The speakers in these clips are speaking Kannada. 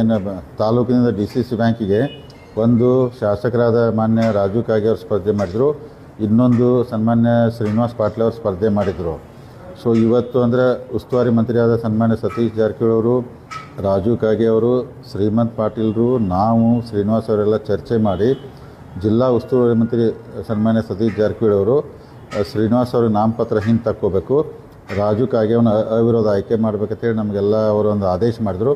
ಏನು ತಾಲೂಕಿನಿಂದ ಡಿ ಸಿ ಸಿ ಬ್ಯಾಂಕಿಗೆ ಒಂದು ಶಾಸಕರಾದ ಮಾನ್ಯ ರಾಜು ಕಾಗೆ ಅವರು ಸ್ಪರ್ಧೆ ಮಾಡಿದರು, ಇನ್ನೊಂದು ಸನ್ಮಾನ್ಯ ಶ್ರೀನಿವಾಸ್ ಪಾಟೀಲ್ ಅವರು ಸ್ಪರ್ಧೆ ಮಾಡಿದರು. ಸೊ ಇವತ್ತು ಅಂದರೆ ಉಸ್ತುವಾರಿ ಮಂತ್ರಿಯಾದ ಸನ್ಮಾನ್ಯ ಸತೀಶ್ ಜಾರಕಿಹೊಳಿ ಅವರು, ರಾಜು ಕಾಗೆ ಅವರು, ಶ್ರೀಮಂತ್ ಪಾಟೀಲರು, ನಾವು ಶ್ರೀನಿವಾಸ್ ಅವರೆಲ್ಲ ಚರ್ಚೆ ಮಾಡಿ ಜಿಲ್ಲಾ ಉಸ್ತುವಾರಿ ಮಂತ್ರಿ ಸನ್ಮಾನ್ಯ ಸತೀಶ್ ಜಾರಕಿಹೊಳಿ ಅವರು ಶ್ರೀನಿವಾಸ್ ಅವರು ನಾಮಪತ್ರ ಹಿಂದೆ ತಕ್ಕೋಬೇಕು, ರಾಜು ಕಾಗೆ ಅವನ ಅವಿರೋಧ ಆಯ್ಕೆ ಮಾಡ್ಬೇಕಂತೇಳಿ ನಮಗೆಲ್ಲ ಅವರು ಒಂದು ಆದೇಶ ಮಾಡಿದರು.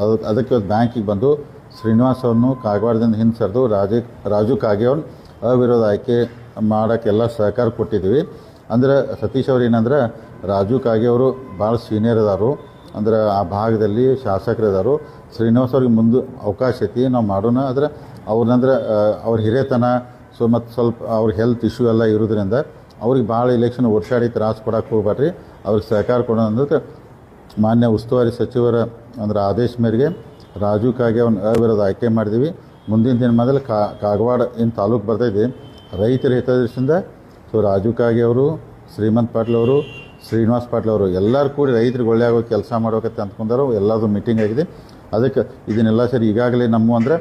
ಅದು ಅದಕ್ಕೆ ಬ್ಯಾಂಕಿಗೆ ಬಂದು ಶ್ರೀನಿವಾಸ್ ಅವ್ರನ್ನು ಕಾಗವಾಡದಿಂದ ಹಿಂದೆ ಸರಿದು ರಾಜು ರಾಜು ಕಾಗೆಯವನ್ನ ಅವಿರೋಧ ಆಯ್ಕೆ ಮಾಡೋಕ್ಕೆಲ್ಲ ಸಹಕಾರ ಕೊಟ್ಟಿದ್ದೀವಿ ಅಂದರೆ ಸತೀಶ್ ಅವ್ರು ಏನಂದ್ರೆ ರಾಜು ಕಾಗೆಯವರು ಭಾಳ ಸೀನಿಯರ್ ಅದಾರು. ಅಂದ್ರೆ ಆ ಭಾಗದಲ್ಲಿ ಶಾಸಕರು ಅದಾರು ಶ್ರೀನಿವಾಸ್ ಅವ್ರಿಗೆ ಮುಂದೆ ಅವಕಾಶ ಐತಿ, ನಾವು ಮಾಡೋಣ. ಆದರೆ ಅವ್ರನ್ನಂದ್ರೆ ಅವ್ರ ಹಿರೇತನ ಸೊ ಮತ್ತು ಸ್ವಲ್ಪ ಅವ್ರ ಹೆಲ್ತ್ ಇಶ್ಯೂ ಎಲ್ಲ ಇರೋದ್ರಿಂದ ಅವ್ರಿಗೆ ಭಾಳ ಇಲೆಕ್ಷನ್ ವರ್ಷಾಡಿ ತ್ರಾಸು ಕೊಡೋಕೆ ಹೋಗ್ಬೇಡ್ರಿ ಅವ್ರಿಗೆ ಸಹಕಾರ ಕೊಡೋಣ ಅನ್ನೋದಕ್ಕೆ ಮಾನ್ಯ ಉಸ್ತುವಾರಿ ಸಚಿವರ ಅಂದ್ರೆ ಆದೇಶ ಮೇರೆಗೆ ರಾಜು ಕಾಗೆ ಅವ್ನ ಅವಿರೋಧ ಆಯ್ಕೆ ಮಾಡಿದ್ದೀವಿ ಮುಂದಿನ ದಿನಮಾನದಲ್ಲಿ ಕಾ, ಕಾಗವಾಡ ಏನು ತಾಲೂಕು ಬರ್ತೈತಿ ರೈತರ ಹಿತದೃಷ್ಟಿಯಿಂದ, ಸೊ ರಾಜು ಕಾಗೆ ಅವರು, ಶ್ರೀಮಂತ್ ಪಾಟೀಲ್ ಅವರು, ಶ್ರೀನಿವಾಸ್ ಪಾಟೀಲ್ ಅವರು, ಎಲ್ಲರೂ ಕೂಡಿ ರೈತರಿಗೆ ಒಳ್ಳೆ ಆಗೋ ಕೆಲಸ ಮಾಡೋಕತ್ತೆ ಅಂದ್ಕೊಂಡಾರು, ಎಲ್ಲರದು ಮೀಟಿಂಗ್ ಆಗಿದೆ. ಅದಕ್ಕೆ ಇದನ್ನೆಲ್ಲ ಸರಿ ಈಗಾಗಲೇ ನಮ್ಮ ಅಂದರೆ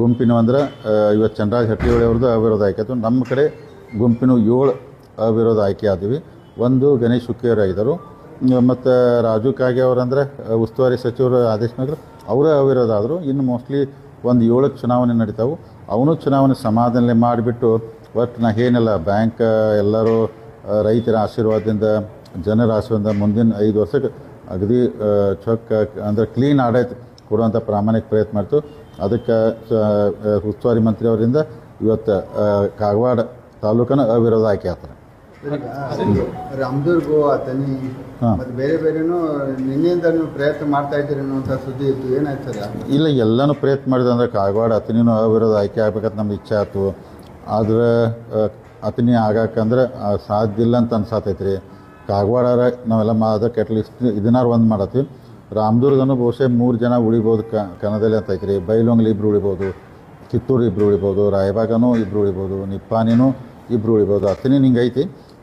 ಗುಂಪಿನ ಅಂದ್ರೆ ಇವತ್ತು ಚಂದ್ರರಾಜ್ ಹಟ್ಟಿಹೊಳಿ ಅವ್ರದ್ದು ಅವಿರೋಧ ಆಯ್ಕೆ ನಮ್ಮ ಕಡೆ ಗುಂಪಿನ ಏಳು ಅವಿರೋಧ ಆಯ್ಕೆ ಆದ್ವಿ. ಒಂದು ಗಣೇಶ್ ಶುಕ್ಕಿಯವರಾಗಿದ್ದರು ಮತ್ತು ರಾಜು ಕಾಗೆ ಅವರಂದರೆ ಉಸ್ತುವಾರಿ ಸಚಿವರು ಆದೇಶ ನಗರ ಅವರೇ ಅವಿರೋಧ ಆದರು ಇನ್ನು ಮೋಸ್ಟ್ಲಿ ಒಂದು ಏಳಕ್ಕೆ ಚುನಾವಣೆ ನಡೀತಾವು. ಅವನು ಚುನಾವಣೆ ಸಮಾಧಾನ ಮಾಡಿಬಿಟ್ಟು ಒಟ್ಟು ನಾ ಏನಿಲ್ಲ, ಬ್ಯಾಂಕ್, ಎಲ್ಲರೂ ರೈತರ ಆಶೀರ್ವಾದದಿಂದ, ಜನರ ಆಶೀರ್ವಾದ ಮುಂದಿನ ಐದು ವರ್ಷಕ್ಕೆ ಅಗದಿ ಚೊಕ್ಕ, ಅಂದರೆ ಕ್ಲೀನ್ ಆಡೈತೆ ಕೊಡುವಂಥ ಪ್ರಾಮಾಣಿಕ ಪ್ರಯತ್ನ ಮಾಡ್ತು. ಅದಕ್ಕೆ ಉಸ್ತುವಾರಿ ಮಂತ್ರಿಯವರಿಂದ ಇವತ್ತು ಕಾಗವಾಡ ತಾಲೂಕನ್ನು ಅವಿರೋಧ ಆಯ್ಕೆ ಆಗ್ತಾರೆ ರಾಮದುರ್ಗು ಅತನಿ. ಮತ್ತೆ ಬೇರೆ ಬೇರೆನೂ ನಿನ್ನೆಯಿಂದ ನೀವು ಪ್ರಯತ್ನ ಮಾಡ್ತಾ ಇದ್ದೀರಿ ಅನ್ನುವಂಥ ಸುದ್ದಿ ಇತ್ತು. ಏನಾಯ್ತದ ಸರ್ ಇಲ್ಲ ಎಲ್ಲನೂ ಪ್ರಯತ್ನ ಮಾಡಿದೆ ಅಂದ್ರೆ ಕಾಗವಾಡ ಅತನಿನೂ ಅವಿರೋದು ಆಯ್ಕೆ ಆಗ್ಬೇಕಂತ ನಮ್ಗೆ ಇಚ್ಛೆ ಆಯ್ತು. ಆದ್ರೆ ಅತನಿ ಆಗಾಕಂದ್ರೆ ಆ, ಸಾಧ್ಯ ಇಲ್ಲ ಅಂತ ಅನ್ಸಾತೈತೆ ರೀ ಕಾಗವಾಡ ನಾವೆಲ್ಲ ಮಾ ಅದಕ್ಕೆ ಅಟ್ಲೀಸ್ಟ್ ಇದನ್ನಾರು ಒಂದು ಮಾಡತ್ತೀವಿ ರಾಮದುರ್ಗನು ಬಹುಶಃ ಮೂರು ಜನ ಉಳಿಬೋದು ಕ ಕನ್ನದಲ್ಲಿ ಅಂತ ಐತ್ರಿ. ಬೈಲೊಂಗ್ಲಿ ಇಬ್ರು ಉಳಿಬೋದು ಕಿತ್ತೂರು ಇಬ್ರು ಉಳಿಬೋದು ರಾಯಬಾಗನೂ ಇಬ್ರು ಉಳಿಬೋದು ನಿಪ್ಪಾನಿನೂ ಇಬ್ರು ಉಳಿಬೋದು ಅತನಿ ಹಿಂಗೆ ಐತಿ.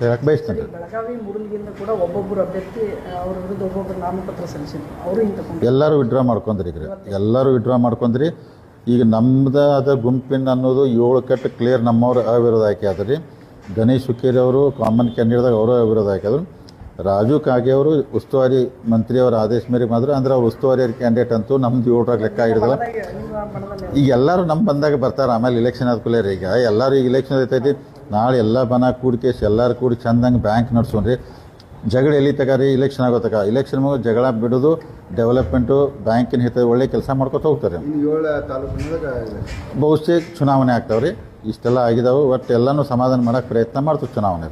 ಹೇಳಕ್ಕೆ ಬಯಸ್ತೇನೆ. ಬೆಳಗಾವಿ ಮೂಡಲ್ಗಿಂದ ಕೂಡ ಒಬ್ಬೊಬ್ಬರು ಅಭ್ಯರ್ಥಿ ಅವ್ರ ವಿರುದ್ಧ ಒಬ್ಬೊಬ್ಬರು ನಾಮಪತ್ರ ಸಲ್ಲಿಸಿದ್ರು. ಅವರು ಎಲ್ಲರೂ ವಿಡ್ರಾ ಮಾಡ್ಕೊಂಡ್ರಿ ಈಗ ಎಲ್ಲರೂ ವಿಡ್ರಾ ಮಾಡ್ಕೊಂಡ್ರಿ. ಈಗ ನಮ್ಮದಾದ ಗುಂಪಿನ ಅನ್ನೋದು ಏಳು ಕಟ್ಟು ಕ್ಲಿಯರ್ ನಮ್ಮವ್ರು ಅವಿರೋಧ ಆಯ್ಕೆ ಆದ್ರಿ ಗಣೇಶ್ ಹುಕ್ಕೇರಿ ಅವರು ಕಾಮನ್ ಕ್ಯಾಂಡಿಡೇಟ್ದಾಗ ಅವರು ಅವಿರೋಧ ಆಯ್ಕೆ ಆದ್ರು. ರಾಜು ಕಾಗೆ ಅವರು ಉಸ್ತುವಾರಿ ಮಂತ್ರಿಯವರ ಆದೇಶ ಮೇರೆಗೆ ಮಾತ್ರ ಅಂದ್ರೆ ಅವ್ರು ಉಸ್ತುವಾರಿ ಕ್ಯಾಂಡಿಡೇಟ್ ಅಂತೂ ನಮ್ದು ಏಳರಾಗ ಲೆಕ್ಕ ಹಿಡಿದಲ್ಲ ಈಗ ಎಲ್ಲರೂ ನಮ್ಮ ಬಂದಾಗ ಬರ್ತಾರೆ ಆಮೇಲೆ ಇಲೆಕ್ಷನ್ ಆದ ಕೂಲೇ ಈಗ. ಎಲ್ಲರೂ ಈಗ ಇಲೆಕ್ಷನ್ ಐತೈತಿ ನಾಳೆ ಎಲ್ಲ ಬನ ಕೂಡಿಕೇಸ್ ಎಲ್ಲರೂ ಕೂಡಿ ಚಂದಂಗೆ ಬ್ಯಾಂಕ್ ನಡ್ಸೋಣ್ರಿ ಜಗಳ ಎಲ್ಲಿ ತಗಾರಿ? ಇಲೆಕ್ಷನ್ ಆಗೋತಕ ಇಲೆಕ್ಷನ್ ಮುಗ ಜಗಳ ಬಿಡೋದು ಡೆವಲಪ್ಮೆಂಟು ಬ್ಯಾಂಕಿನ ಹಿತ ಒಳ್ಳೆ ಕೆಲಸ ಮಾಡ್ಕೊತ ಹೋಗ್ತಾರೆ. ಬಹುಶಃ ಚುನಾವಣೆ ಆಗ್ತಾವ್ರಿ. ಇಷ್ಟೆಲ್ಲ ಆಗಿದಾವೆ ಒಟ್ಟು ಎಲ್ಲನೂ ಸಮಾಧಾನ ಮಾಡೋಕ್ಕೆ ಪ್ರಯತ್ನ ಮಾಡ್ತೀವಿ ಚುನಾವಣೆ